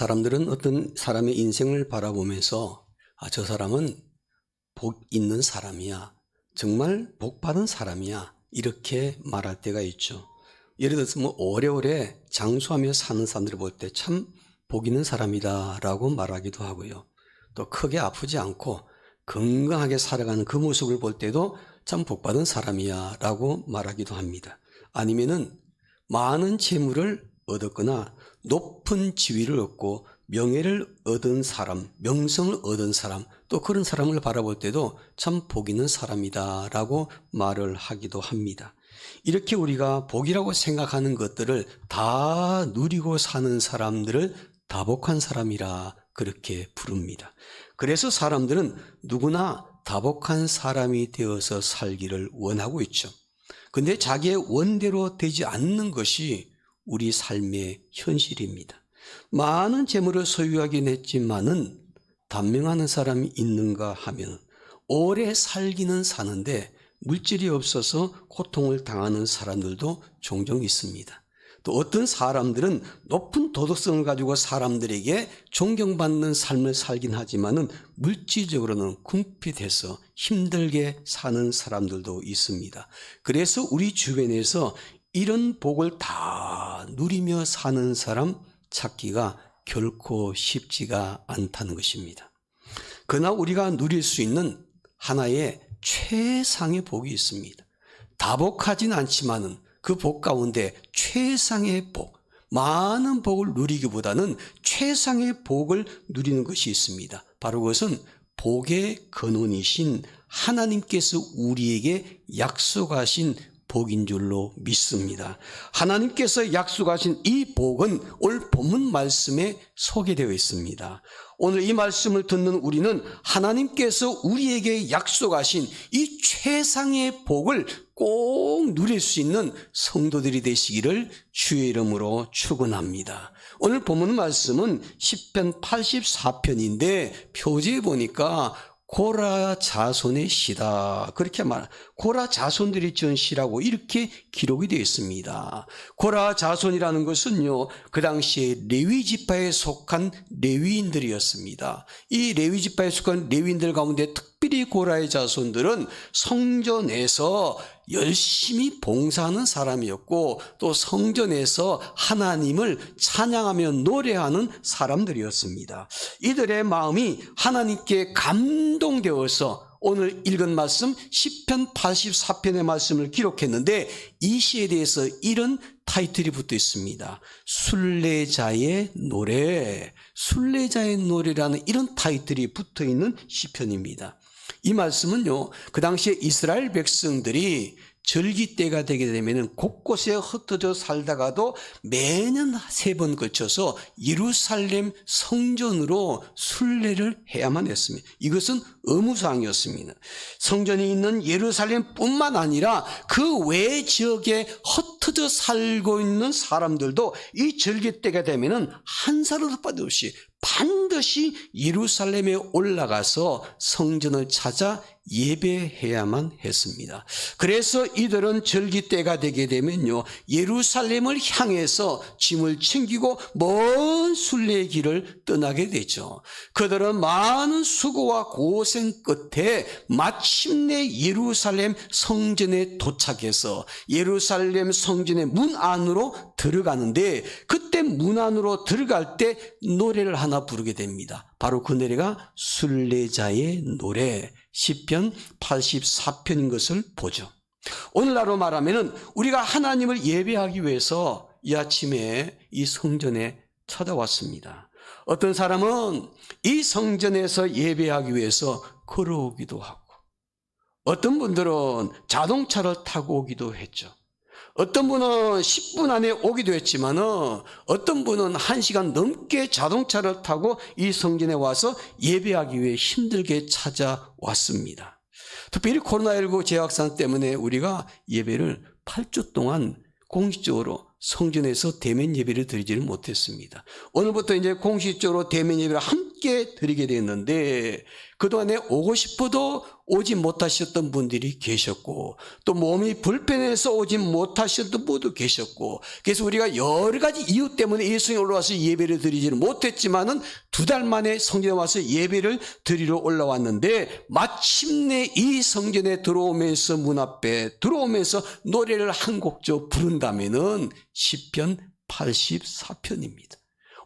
사람들은 어떤 사람의 인생을 바라보면서 아, 저 사람은 복 있는 사람이야. 정말 복 받은 사람이야. 이렇게 말할 때가 있죠. 예를 들어서 뭐 오래오래 장수하며 사는 사람들을 볼 때 참 복 있는 사람이다 라고 말하기도 하고요. 또 크게 아프지 않고 건강하게 살아가는 그 모습을 볼 때도 참 복 받은 사람이야 라고 말하기도 합니다. 아니면은 많은 재물을 얻었거나 높은 지위를 얻고 명예를 얻은 사람, 명성을 얻은 사람, 또 그런 사람을 바라볼 때도 참 복 있는 사람이다 라고 말을 하기도 합니다. 이렇게 우리가 복이라고 생각하는 것들을 다 누리고 사는 사람들을 다복한 사람이라 그렇게 부릅니다. 그래서 사람들은 누구나 다복한 사람이 되어서 살기를 원하고 있죠. 근데 자기의 원대로 되지 않는 것이 우리 삶의 현실입니다. 많은 재물을 소유하긴 했지만은 단명하는 사람이 있는가 하면 오래 살기는 사는데 물질이 없어서 고통을 당하는 사람들도 종종 있습니다. 또 어떤 사람들은 높은 도덕성을 가지고 사람들에게 존경받는 삶을 살긴 하지만은 물질적으로는 궁핍해서 힘들게 사는 사람들도 있습니다. 그래서 우리 주변에서 이런 복을 다 누리며 사는 사람 찾기가 결코 쉽지가 않다는 것입니다. 그러나 우리가 누릴 수 있는 하나의 최상의 복이 있습니다. 다복하진 않지만은 그 복 가운데 최상의 복, 많은 복을 누리기보다는 최상의 복을 누리는 것이 있습니다. 바로 그것은 복의 근원이신 하나님께서 우리에게 약속하신 복인 줄로 믿습니다. 하나님께서 약속하신 이 복은 올 본문 말씀에 소개되어 있습니다. 오늘 이 말씀을 듣는 우리는 하나님께서 우리에게 약속하신 이 최상의 복을 꼭 누릴 수 있는 성도들이 되시기를 주의 이름으로 축원합니다. 오늘 본문 말씀은 10편 84편인데 표지에 보니까 고라 자손의 시다. 그렇게 말, 고라 자손들이 지은 시라고 이렇게 기록이 되어 있습니다. 고라 자손이라는 것은요, 그 당시에 레위 지파에 속한 레위인들이었습니다. 이 레위 지파에 속한 레위인들 가운데 특 별히 고라의 자손들은 성전에서 열심히 봉사하는 사람이었고 또 성전에서 하나님을 찬양하며 노래하는 사람들이었습니다. 이들의 마음이 하나님께 감동되어서 오늘 읽은 말씀 10편 84편의 말씀을 기록했는데 이 시에 대해서 이런 타이틀이 붙어 있습니다. 순례자의 노래, 순례자의 노래라는 이런 타이틀이 붙어 있는 시편입니다. 이 말씀은요, 그 당시에 이스라엘 백성들이 절기 때가 되게 되면 곳곳에 흩어져 살다가도 매년 세번 거쳐서 예루살렘 성전으로 순례를 해야만 했습니다. 이것은 의무사항이었습니다. 성전이 있는 예루살렘뿐만 아니라 그 외 지역에 흩어져 살고 있는 사람들도 이 절기 때가 되면은 한 사람도 빠짐없이 반드시 예루살렘에 올라가서 성전을 찾아 예배해야만 했습니다. 그래서 이들은 절기 때가 되게 되면요, 예루살렘을 향해서 짐을 챙기고 먼 순례의 길을 떠나게 되죠. 그들은 많은 수고와 고생 끝에 마침내 예루살렘 성전에 도착해서 예루살렘 성전의 문 안으로 들어가는데 그때 문 안으로 들어갈 때 노래를 하나 부르게 됩니다. 바로 그 노래가 순례자의 노래. 10편 84편인 것을 보죠. 오늘날로 말하면은 우리가 하나님을 예배하기 위해서 이 아침에 이 성전에 찾아왔습니다. 어떤 사람은 이 성전에서 예배하기 위해서 걸어오기도 하고, 어떤 분들은 자동차를 타고 오기도 했죠. 어떤 분은 10분 안에 오기도 했지만은 어떤 분은 1시간 넘게 자동차를 타고 이 성전에 와서 예배하기 위해 힘들게 찾아왔습니다. 특별히 코로나19 재확산 때문에 우리가 예배를 8주 동안 공식적으로 성전에서 대면 예배를 드리지를 못했습니다. 오늘부터 이제 공식적으로 대면 예배를 한 함께 드리게 됐는데 그동안에 오고 싶어도 오지 못하셨던 분들이 계셨고 또 몸이 불편해서 오지 못하셨던 분도 계셨고 그래서 우리가 여러 가지 이유 때문에 예수에 올라와서 예배를 드리지는 못했지만은 두 달 만에 성전에 와서 예배를 드리러 올라왔는데 마침내 이 성전에 들어오면서 문 앞에 들어오면서 노래를 한 곡조 부른다면은 시편 84편입니다.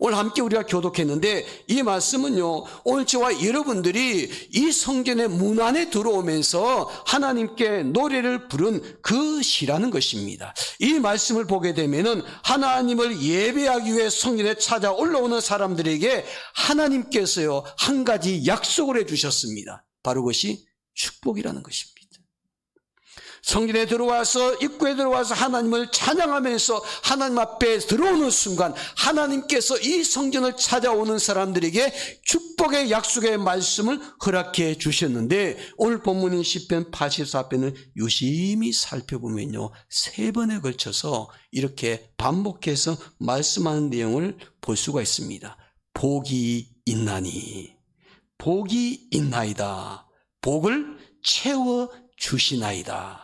오늘 함께 우리가 교독했는데 이 말씀은요, 오늘 저와 여러분들이 이 성전의 문 안에 들어오면서 하나님께 노래를 부른 그 시라는 것입니다. 이 말씀을 보게 되면은 하나님을 예배하기 위해 성전에 찾아 올라오는 사람들에게 하나님께서요, 한 가지 약속을 해 주셨습니다. 바로 그것이 축복이라는 것입니다. 성전에 들어와서 입구에 들어와서 하나님을 찬양하면서 하나님 앞에 들어오는 순간 하나님께서 이 성전을 찾아오는 사람들에게 축복의 약속의 말씀을 허락해 주셨는데 오늘 본문인 시편 84편을 유심히 살펴보면요 세 번에 걸쳐서 이렇게 반복해서 말씀하는 내용을 볼 수가 있습니다. 복이 있나니 복이 있나이다. 복을 채워 주시나이다.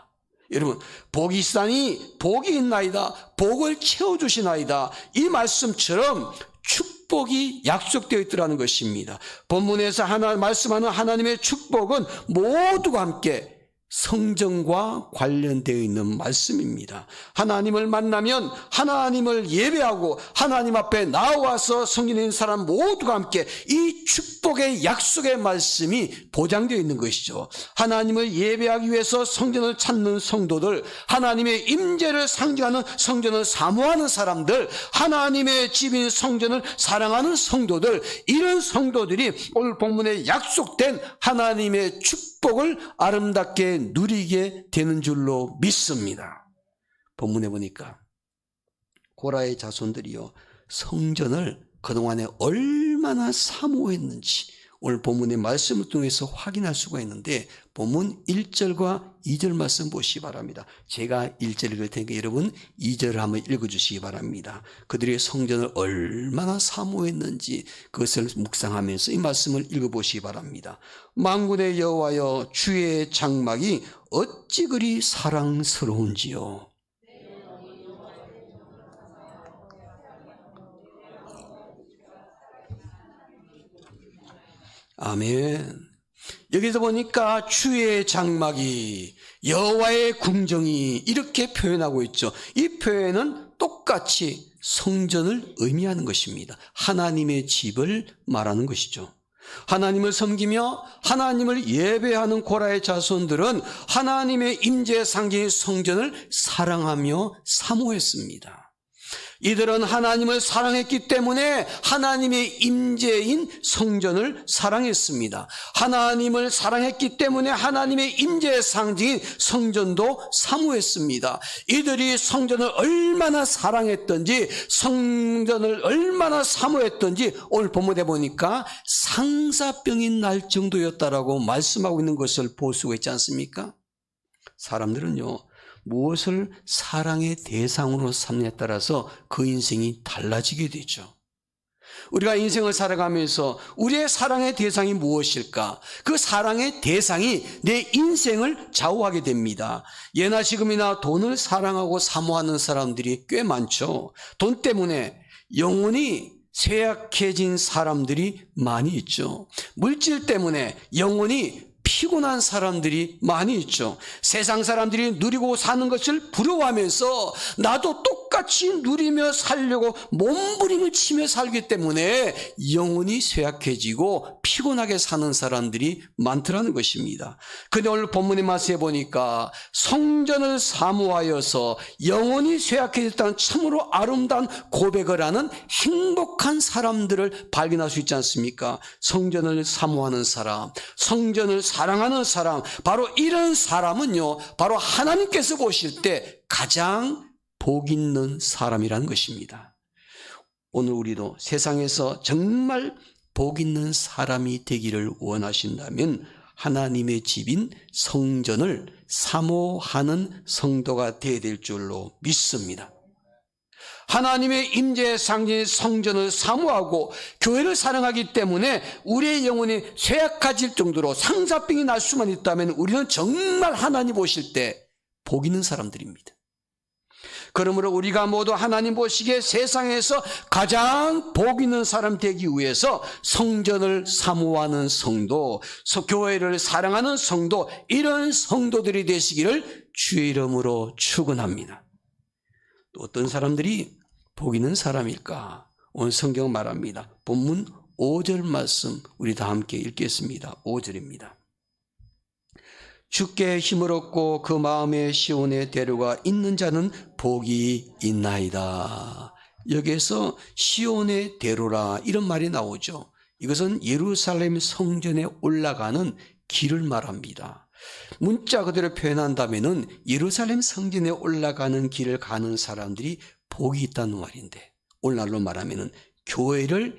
여러분, 복이 있다니 복이 있나이다. 복을 채워주시나이다. 이 말씀처럼 축복이 약속되어 있더라는 것입니다. 본문에서 하나, 말씀하는 하나님의 축복은 모두가 함께 성전과 관련되어 있는 말씀입니다. 하나님을 만나면 하나님을 예배하고 하나님 앞에 나와서 성인인 사람 모두가 함께 이 축복의 약속의 말씀이 보장되어 있는 것이죠. 하나님을 예배하기 위해서 성전을 찾는 성도들, 하나님의 임재를 상징하는 성전을 사모하는 사람들, 하나님의 집인 성전을 사랑하는 성도들, 이런 성도들이 오늘 본문에 약속된 하나님의 축복 축복을 아름답게 누리게 되는 줄로 믿습니다. 본문에 보니까 고라의 자손들이요 성전을 그동안에 얼마나 사모했는지 오늘 본문의 말씀을 통해서 확인할 수가 있는데 본문 1절과 2절 말씀 보시기 바랍니다. 제가 1절 읽을 테니까 여러분 2절을 한번 읽어주시기 바랍니다. 그들의 성전을 얼마나 사모했는지 그것을 묵상하면서 이 말씀을 읽어보시기 바랍니다. 망군의 여호와여 주의 장막이 어찌 그리 사랑스러운지요. 아멘. 여기서 보니까 주의 장막이 여호와의 궁정이 이렇게 표현하고 있죠. 이 표현은 똑같이 성전을 의미하는 것입니다. 하나님의 집을 말하는 것이죠. 하나님을 섬기며 하나님을 예배하는 고라의 자손들은 하나님의 임재 상징 성전을 사랑하며 사모했습니다. 이들은 하나님을 사랑했기 때문에 하나님의 임재인 성전을 사랑했습니다. 하나님을 사랑했기 때문에 하나님의 임재의 상징인 성전도 사모했습니다. 이들이 성전을 얼마나 사랑했던지 성전을 얼마나 사모했던지 오늘 본문에 보니까 상사병이 날 정도였다라고 말씀하고 있는 것을 볼 수가 있지 않습니까? 사람들은요. 무엇을 사랑의 대상으로 삼느냐에 따라서 그 인생이 달라지게 되죠. 우리가 인생을 살아가면서 우리의 사랑의 대상이 무엇일까? 그 사랑의 대상이 내 인생을 좌우하게 됩니다. 예나 지금이나 돈을 사랑하고 사모하는 사람들이 꽤 많죠. 돈 때문에 영혼이 쇠약해진 사람들이 많이 있죠. 물질 때문에 영혼이 피곤한 사람들이 많이 있죠. 세상 사람들이 누리고 사는 것을 부러워하면서 나도 똑 같이 누리며 살려고 몸부림을 치며 살기 때문에 영혼이 쇠약해지고 피곤하게 사는 사람들이 많더라는 것입니다. 근데 오늘 본문의 말씀에 보니까 성전을 사모하여서 영혼이 쇠약해졌다는 참으로 아름다운 고백을 하는 행복한 사람들을 발견할 수 있지 않습니까? 성전을 사모하는 사람, 성전을 사랑하는 사람, 바로 이런 사람은요, 바로 하나님께서 보실 때 가장 복 있는 사람이라는 것입니다. 오늘 우리도 세상에서 정말 복 있는 사람이 되기를 원하신다면 하나님의 집인 성전을 사모하는 성도가 되어야 될 줄로 믿습니다. 하나님의 임재의 상징인 성전을 사모하고 교회를 사랑하기 때문에 우리의 영혼이 쇠약해질 정도로 상사병이 날 수만 있다면 우리는 정말 하나님 보실 때 복 있는 사람들입니다. 그러므로 우리가 모두 하나님 보시기에 세상에서 가장 복 있는 사람 되기 위해서 성전을 사모하는 성도, 서- 교회를 사랑하는 성도, 이런 성도들이 되시기를 주의 이름으로 축원합니다. 또 어떤 사람들이 복 있는 사람일까? 오늘 성경 말합니다. 본문 5절 말씀 우리 다 함께 읽겠습니다. 5절입니다. 주께 힘을 얻고 그 마음의 시온의 대로가 있는 자는 복이 있나이다. 여기에서 시온의 대로라 이런 말이 나오죠. 이것은 예루살렘 성전에 올라가는 길을 말합니다. 문자 그대로 표현한다면은 예루살렘 성전에 올라가는 길을 가는 사람들이 복이 있다는 말인데 오늘날로 말하면은 교회를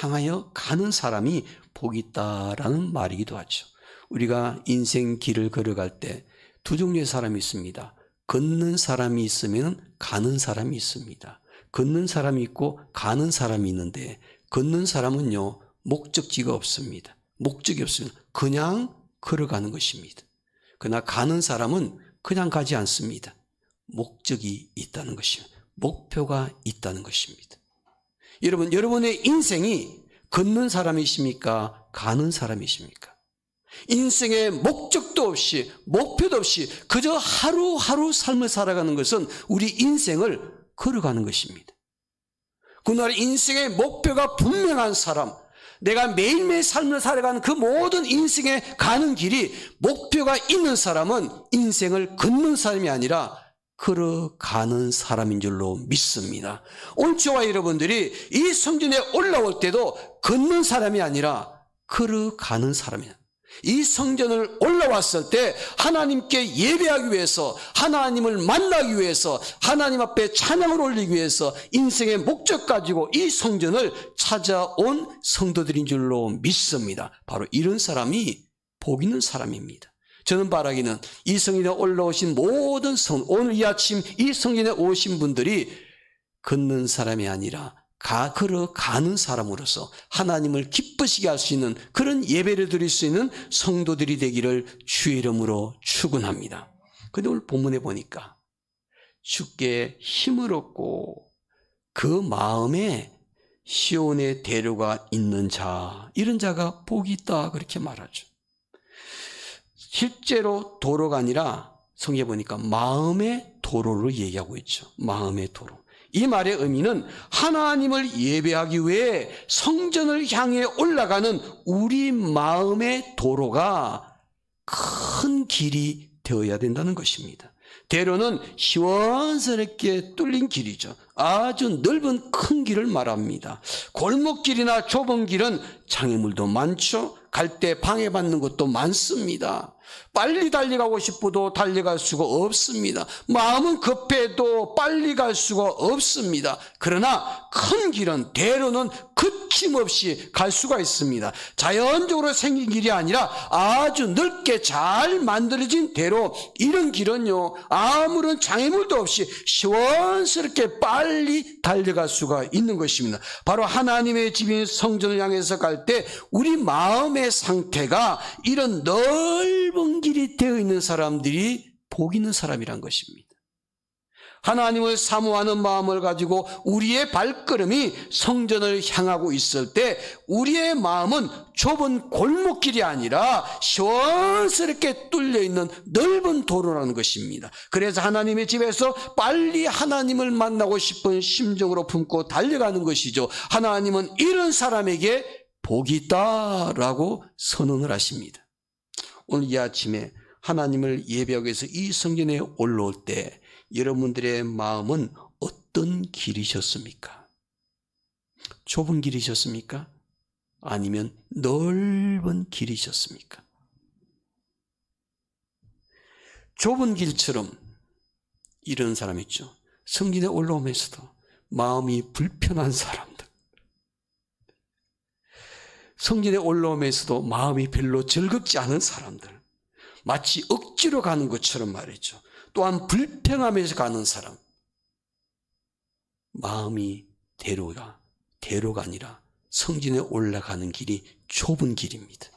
향하여 가는 사람이 복이 있다라는 말이기도 하죠. 우리가 인생 길을 걸어갈 때 두 종류의 사람이 있습니다. 걷는 사람이 있으면 가는 사람이 있습니다. 걷는 사람이 있고 가는 사람이 있는데 걷는 사람은요 목적지가 없습니다. 목적이 없습니다. 그냥 걸어가는 것입니다. 그러나 가는 사람은 그냥 가지 않습니다. 목적이 있다는 것입니다. 목표가 있다는 것입니다. 여러분, 여러분의 인생이 걷는 사람이십니까? 가는 사람이십니까? 인생에 목적도 없이, 목표도 없이 그저 하루하루 삶을 살아가는 것은 우리 인생을 걸어가는 것입니다. 그날 인생의 목표가 분명한 사람, 내가 매일매일 삶을 살아가는 그 모든 인생에 가는 길이 목표가 있는 사람은 인생을 걷는 사람이 아니라 걸어가는 사람인 줄로 믿습니다. 오늘 저와 여러분들이 이 성전에 올라올 때도 걷는 사람이 아니라 걸어가는 사람이야. 이 성전을 올라왔을 때 하나님께 예배하기 위해서 하나님을 만나기 위해서 하나님 앞에 찬양을 올리기 위해서 인생의 목적 가지고 이 성전을 찾아온 성도들인 줄로 믿습니다. 바로 이런 사람이 복 있는 사람입니다. 저는 바라기는 이 성전에 올라오신 모든 성, 오늘 이 아침 이 성전에 오신 분들이 걷는 사람이 아니라 가, 걸어가는 사람으로서 하나님을 기쁘시게 할 수 있는 그런 예배를 드릴 수 있는 성도들이 되기를 주의 이름으로 축원합니다. 근데 오늘 본문에 보니까 주께 힘을 얻고 그 마음에 시온의 대로가 있는 자, 이런 자가 복이 있다 그렇게 말하죠. 실제로 도로가 아니라 성경에 보니까 마음의 도로를 얘기하고 있죠. 마음의 도로. 이 말의 의미는 하나님을 예배하기 위해 성전을 향해 올라가는 우리 마음의 도로가 큰 길이 되어야 된다는 것입니다. 대로는 시원스럽게 뚫린 길이죠. 아주 넓은 큰 길을 말합니다. 골목길이나 좁은 길은 장애물도 많죠. 갈 때 방해받는 것도 많습니다. 빨리 달려가고 싶어도 달려갈 수가 없습니다. 마음은 급해도 빨리 갈 수가 없습니다. 그러나 큰 길은 대로는 그침없이 갈 수가 있습니다. 자연적으로 생긴 길이 아니라 아주 넓게 잘 만들어진 대로 이런 길은요 아무런 장애물도 없이 시원스럽게 빨리 달려갈 수가 있는 것입니다. 바로 하나님의 집인 성전을 향해서 갈 때 우리 마음의 상태가 이런 넓은 길이 되어 있는 사람들이 복 있는 사람이란 것입니다. 하나님을 사모하는 마음을 가지고 우리의 발걸음이 성전을 향하고 있을 때 우리의 마음은 좁은 골목길이 아니라 시원스럽게 뚫려 있는 넓은 도로라는 것입니다. 그래서 하나님의 집에서 빨리 하나님을 만나고 싶은 심정으로 품고 달려가는 것이죠. 하나님은 이런 사람에게 복이 있다라고 선언을 하십니다. 오늘 이 아침에 하나님을 예배하기 위해서 이 성전에 올라올 때 여러분들의 마음은 어떤 길이셨습니까? 좁은 길이셨습니까? 아니면 넓은 길이셨습니까? 좁은 길처럼 이런 사람 있죠. 성전에 올라오면서도 마음이 불편한 사람들. 성전에 올라오면서도 마음이 별로 즐겁지 않은 사람들. 마치 억지로 가는 것처럼 말이죠. 또한 불평하면서 가는 사람. 마음이 대로가 대로가 아니라 성진에 올라가는 길이 좁은 길입니다.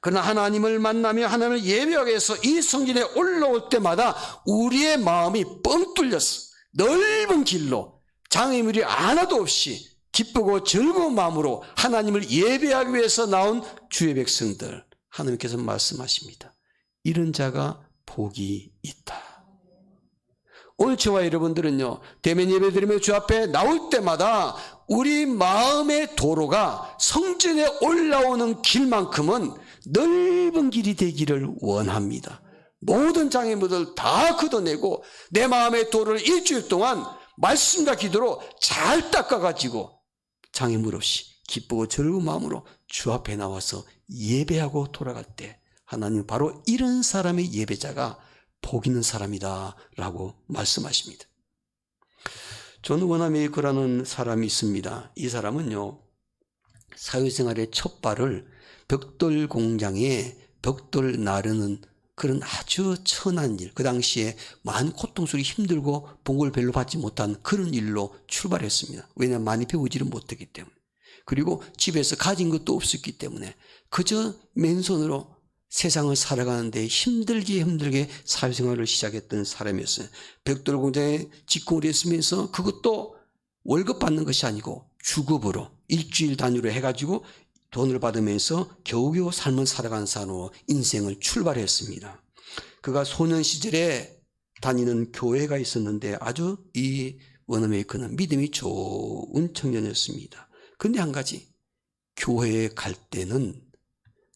그러나 하나님을 만나며 하나님을 예배하기 위해서 이 성진에 올라올 때마다 우리의 마음이 뻥 뚫렸어. 넓은 길로 장애물이 하나도 없이 기쁘고 즐거운 마음으로 하나님을 예배하기 위해서 나온 주의 백성들 하나님께서 말씀하십니다. 이런 자가 복이 있다. 오늘 저와 여러분들은요, 대면 예배 드리며 주 앞에 나올 때마다 우리 마음의 도로가 성전에 올라오는 길만큼은 넓은 길이 되기를 원합니다. 모든 장애물들 다 걷어내고 내 마음의 도로를 일주일 동안 말씀과 기도로 잘 닦아가지고 장애물 없이 기쁘고 즐거운 마음으로 주 앞에 나와서 예배하고 돌아갈 때 하나님 바로 이런 사람의 예배자가 복 있는 사람이다 라고 말씀하십니다. 존 원아메이커라는 사람이 있습니다. 이 사람은요, 사회생활의 첫 발을 벽돌 공장에 벽돌 나르는 그런 아주 천한 일, 그 당시에 많은 고통스럽게 힘들고 복을 별로 받지 못한 그런 일로 출발했습니다. 왜냐하면 많이 배우지를 못했기 때문에. 그리고 집에서 가진 것도 없었기 때문에 그저 맨손으로 세상을 살아가는데 힘들게 힘들게 사회생활을 시작했던 사람이었어요. 벽돌 공장에 직공을 했으면서 그것도 월급 받는 것이 아니고 주급으로 일주일 단위로 해가지고 돈을 받으면서 겨우겨우 삶을 살아가는 사람으로 인생을 출발했습니다. 그가 소년 시절에 다니는 교회가 있었는데 아주 이 원어메이커는 믿음이 좋은 청년이었습니다. 근데 한 가지 교회에 갈 때는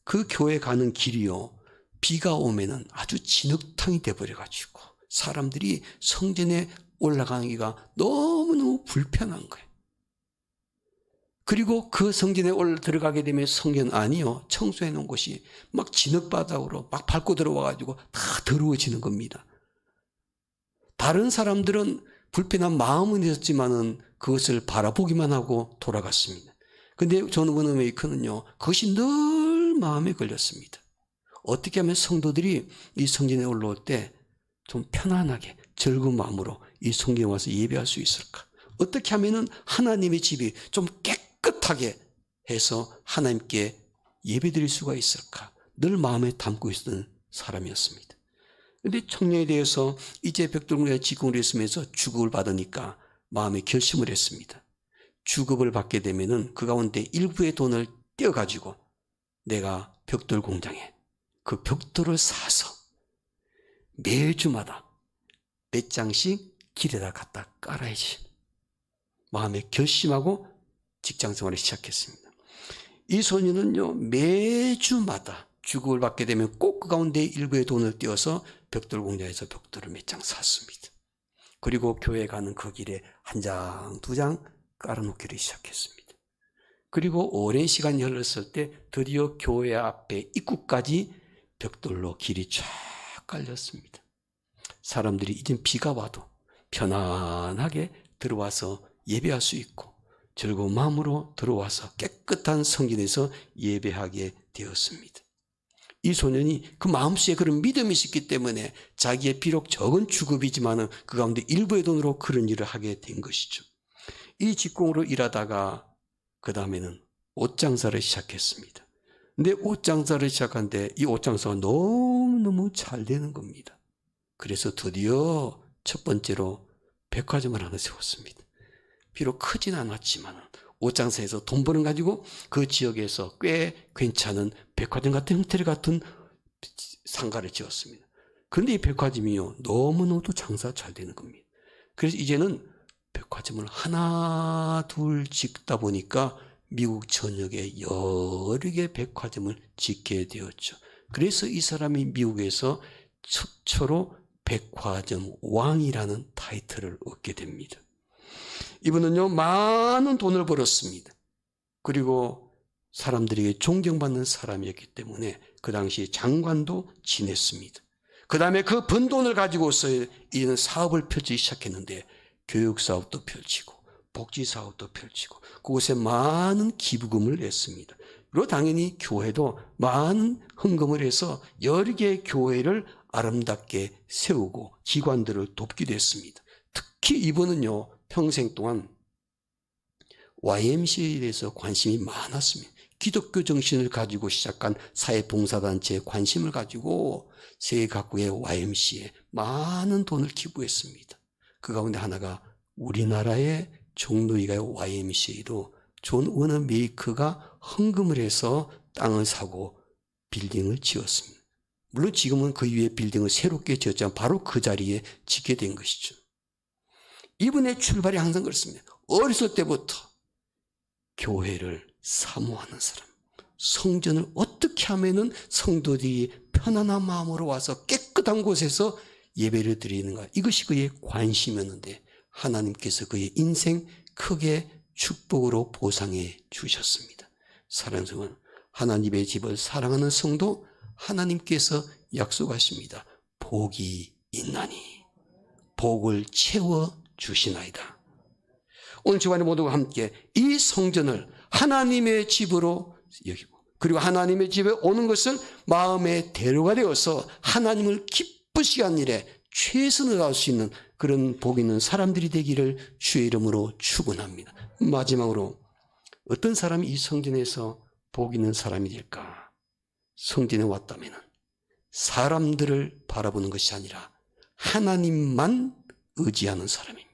그 교회 가는 길이요 비가 오면은 아주 진흙탕이 돼버려가지고 사람들이 성전에 올라가기가 너무너무 불편한 거예요. 그리고 그 성전에 올 들어가게 되면 성전 안이요 청소해 놓은 곳이 막 진흙바닥으로 막 밟고 들어와가지고 다 더러워지는 겁니다. 다른 사람들은 불편한 마음은 있었지만은 그것을 바라보기만 하고 돌아갔습니다. 근데 존 워너메이커는요 그것이 늘 마음에 걸렸습니다. 어떻게 하면 성도들이 이 성전에 올라올 때 좀 편안하게 즐거운 마음으로 이 성전에 와서 예배할 수 있을까? 어떻게 하면은 하나님의 집이 좀 깨끗하게 해서 하나님께 예배드릴 수가 있을까? 늘 마음에 담고 있었던 사람이었습니다. 근데 청년에 대해서 이제 벽돌공에 직공을 했으면서 주급을 받으니까 마음에 결심을 했습니다. 주급을 받게 되면은 그 가운데 일부의 돈을 떼어가지고 내가 벽돌 공장에 그 벽돌을 사서 매주마다 몇 장씩 길에다 갖다 깔아야지. 마음에 결심하고 직장 생활을 시작했습니다. 이 소년은요, 매주마다 주급을 받게 되면 꼭 그 가운데 일부의 돈을 떼어서 벽돌 공장에서 벽돌을 몇 장 샀습니다. 그리고 교회 가는 그 길에 한 장, 두 장 깔아놓기를 시작했습니다. 그리고 오랜 시간이 흘렀을 때 드디어 교회 앞에 입구까지 벽돌로 길이 쫙 깔렸습니다. 사람들이 이젠 비가 와도 편안하게 들어와서 예배할 수 있고 즐거운 마음으로 들어와서 깨끗한 성전에서 예배하게 되었습니다. 이 소년이 그 마음속에 그런 믿음이 있었기 때문에 자기의 비록 적은 주급이지만은 그 가운데 일부의 돈으로 그런 일을 하게 된 것이죠. 이 직공으로 일하다가 그 다음에는 옷 장사를 시작했습니다. 근데 옷 장사를 시작한데 이 옷 장사가 너무너무 잘 되는 겁니다. 그래서 드디어 첫 번째로 백화점을 하나 세웠습니다. 비록 크진 않았지만 옷 장사에서 돈 버는 가지고 그 지역에서 꽤 괜찮은 백화점 같은 형태를 같은 상가를 지었습니다. 그런데 이 백화점이요 너무너무 장사 잘 되는 겁니다. 그래서 이제는 백화점을 하나 둘 짓다 보니까 미국 전역에 여러 개 백화점을 짓게 되었죠. 그래서 이 사람이 미국에서 최초로 백화점 왕이라는 타이틀을 얻게 됩니다. 이분은요, 많은 돈을 벌었습니다. 그리고 사람들에게 존경받는 사람이었기 때문에 그 당시 장관도 지냈습니다. 그 다음에 그 번 돈을 가지고서 이는 사업을 펼치기 시작했는데 교육 사업도 펼치고 복지 사업도 펼치고 그곳에 많은 기부금을 냈습니다. 그리고 당연히 교회도 많은 헌금을 해서 여러 개의 교회를 아름답게 세우고 기관들을 돕기도 했습니다. 특히 이분은요, 평생 동안 YMCA에 대해서 관심이 많았습니다. 기독교 정신을 가지고 시작한 사회봉사단체에 관심을 가지고 세계 각국의 YMCA에 많은 돈을 기부했습니다. 그 가운데 하나가 우리나라의 종로이가의 YMCA도 존 워너 메이커가 헌금을 해서 땅을 사고 빌딩을 지었습니다. 물론 지금은 그 위에 빌딩을 새롭게 지었지만 바로 그 자리에 짓게 된 것이죠. 이분의 출발이 항상 그렇습니다. 어렸을 때부터 교회를 사모하는 사람, 성전을 어떻게 하면은 성도들이 편안한 마음으로 와서 깨끗한 곳에서 예배를 드리는가 이것이 그의 관심이었는데 하나님께서 그의 인생 크게 축복으로 보상해 주셨습니다. 사랑하는 성은 하나님의 집을 사랑하는 성도 하나님께서 약속하십니다. 복이 있나니 복을 채워 주시나이다. 오늘 주간에 모두가 함께 이 성전을 하나님의 집으로 여기고 그리고 하나님의 집에 오는 것을 마음의 대로가 되어서 하나님을 기쁘시게 한 일에 최선을 다할 수 있는 그런 복 있는 사람들이 되기를 주의 이름으로 축원합니다. 마지막으로 어떤 사람이 이 성전에서 복 있는 사람이 될까? 성전에 왔다면 사람들을 바라보는 것이 아니라 하나님만 의지하는 사람입니다.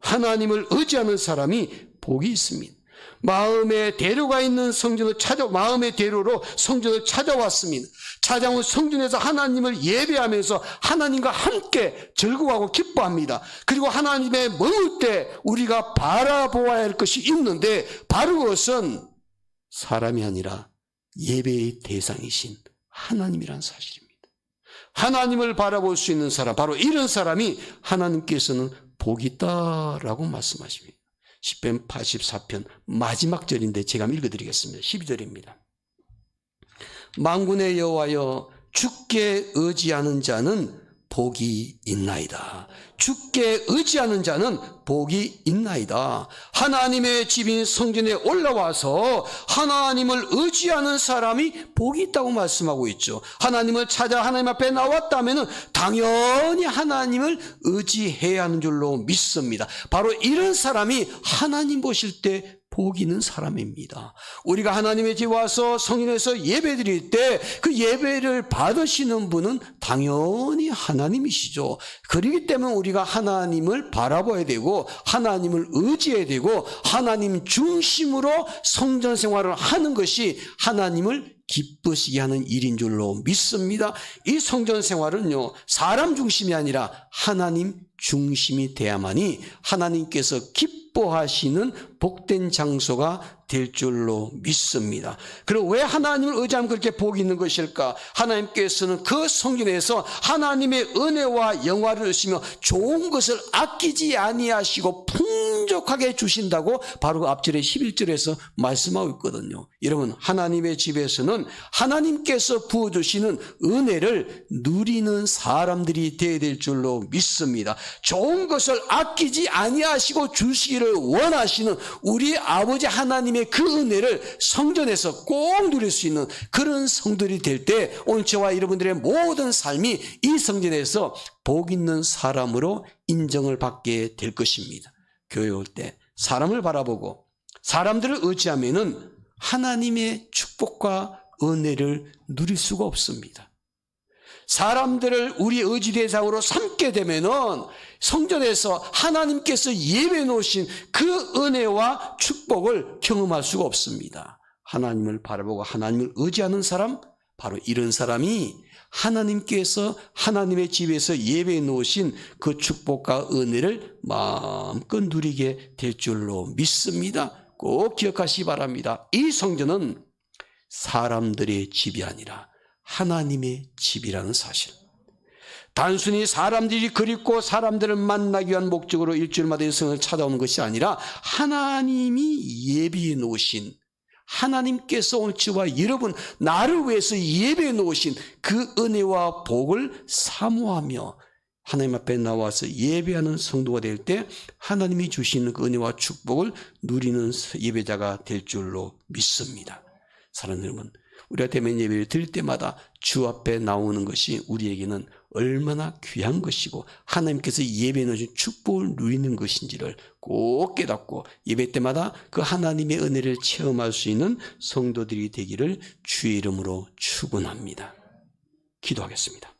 하나님을 의지하는 사람이 복이 있습니다. 마음의 대로가 있는 성전을 찾아 마음의 대로로 성전을 찾아왔습니다. 찾아온 성전에서 하나님을 예배하면서 하나님과 함께 즐거워하고 기뻐합니다. 그리고 하나님의 머물 때 우리가 바라보아야 할 것이 있는데 바로 그것은 사람이 아니라 예배의 대상이신 하나님이란 사실입니다. 하나님을 바라볼 수 있는 사람, 바로 이런 사람이 하나님께서는 복이 있다라고 말씀하십니다. 10편 84편 마지막 절인데 제가 읽어드리겠습니다. 12절입니다. 망군의 여호와여 주께 의지하는 자는 복이 있나이다. 주께 의지하는 자는 복이 있나이다. 하나님의 집인 성전에 올라와서 하나님을 의지하는 사람이 복이 있다고 말씀하고 있죠. 하나님을 찾아 하나님 앞에 나왔다면 당연히 하나님을 의지해야 하는 줄로 믿습니다. 바로 이런 사람이 하나님 보실 때 복 있는 사람입니다. 우리가 하나님의 집 와서 성인에서 예배 드릴 때 그 예배를 받으시는 분은 당연히 하나님이시죠. 그렇기 때문에 우리가 하나님을 바라봐야 되고 하나님을 의지해야 되고 하나님 중심으로 성전 생활을 하는 것이 하나님을 기쁘시게 하는 일인 줄로 믿습니다. 이 성전 생활은요, 사람 중심이 아니라 하나님 중심이 돼야만이 하나님께서 기 뻐하시는 복된 장소가 될 줄로 믿습니다. 그리고 왜 하나님을 의지하면 그렇게 복이 있는 것일까? 하나님께서는 그 성전에서 하나님의 은혜와 영화를 주시며 좋은 것을 아끼지 아니하시고 풍족하게 주신다고 바로 그 앞절의 11절에서 말씀하고 있거든요. 여러분, 하나님의 집에서는 하나님께서 부어주시는 은혜를 누리는 사람들이 되어야 될 줄로 믿습니다. 좋은 것을 아끼지 아니하시고 주시기를 원하시는 우리 아버지 하나님의 그 은혜를 성전에서 꼭 누릴 수 있는 그런 성들이 될 때 오늘 저와 여러분들의 모든 삶이 이 성전에서 복 있는 사람으로 인정을 받게 될 것입니다. 교회 올 때 사람을 바라보고 사람들을 의지하면은 하나님의 축복과 은혜를 누릴 수가 없습니다. 사람들을 우리 의지 대상으로 삼게 되면은 성전에서 하나님께서 예배 놓으신 그 은혜와 축복을 경험할 수가 없습니다. 하나님을 바라보고 하나님을 의지하는 사람, 바로 이런 사람이 하나님께서 하나님의 집에서 예배해 놓으신 그 축복과 은혜를 마음껏 누리게 될 줄로 믿습니다. 꼭 기억하시기 바랍니다. 이 성전은 사람들의 집이 아니라 하나님의 집이라는 사실. 단순히 사람들이 그립고 사람들을 만나기 위한 목적으로 일주일마다 이 성을 찾아오는 것이 아니라 하나님이 예비해 놓으신 하나님께서 오늘 저와 여러분 나를 위해서 예배해 놓으신 그 은혜와 복을 사모하며 하나님 앞에 나와서 예배하는 성도가 될 때 하나님이 주시는 그 은혜와 축복을 누리는 예배자가 될 줄로 믿습니다. 사랑하는 여러분, 우리가 대면 예배를 드릴 때마다 주 앞에 나오는 것이 우리에게는 얼마나 귀한 것이고 하나님께서 예배에 넣으신 축복을 누리는 것인지를 꼭 깨닫고 예배 때마다 그 하나님의 은혜를 체험할 수 있는 성도들이 되기를 주의 이름으로 축원합니다. 기도하겠습니다.